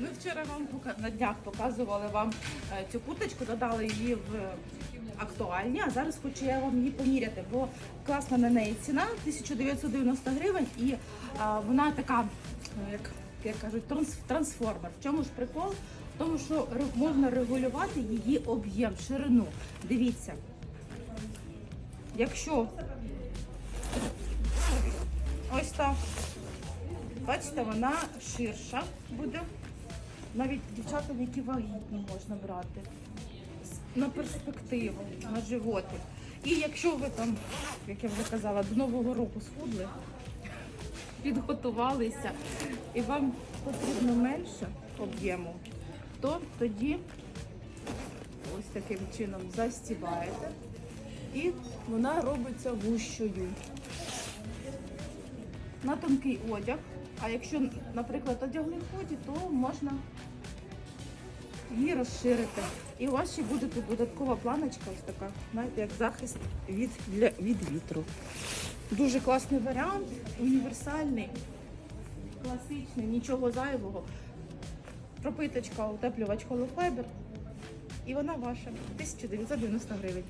Ми вчора вам на днях показували вам е, цю курточку, додали її в актуальні, а зараз хочу я вам її поміряти, бо класна на неї ціна 1990 гривень і е, вона така, е, як, як кажуть, транс- трансформер. В чому ж прикол? В тому, що можна регулювати її об'єм, ширину. Дивіться, якщо ось так. Бачите, вона ширша буде. Навіть дівчатам, які вагітні можна брати. На перспективу, на животик. І якщо ви там, як я вже казала, до Нового року схудли, підготувалися і вам потрібно менше об'єму, то тоді ось таким чином застібаєте і вона робиться вущою на тонкий одяг. А якщо, наприклад, одягли ході, то можна її розширити. І у вас ще буде тут додаткова планочка, ось така, знаєте, як захист від, для, від вітру. Дуже класний варіант, універсальний, класичний, нічого зайвого. Пропиточка, утеплювач холофайбер. І вона ваша 1990 гривень.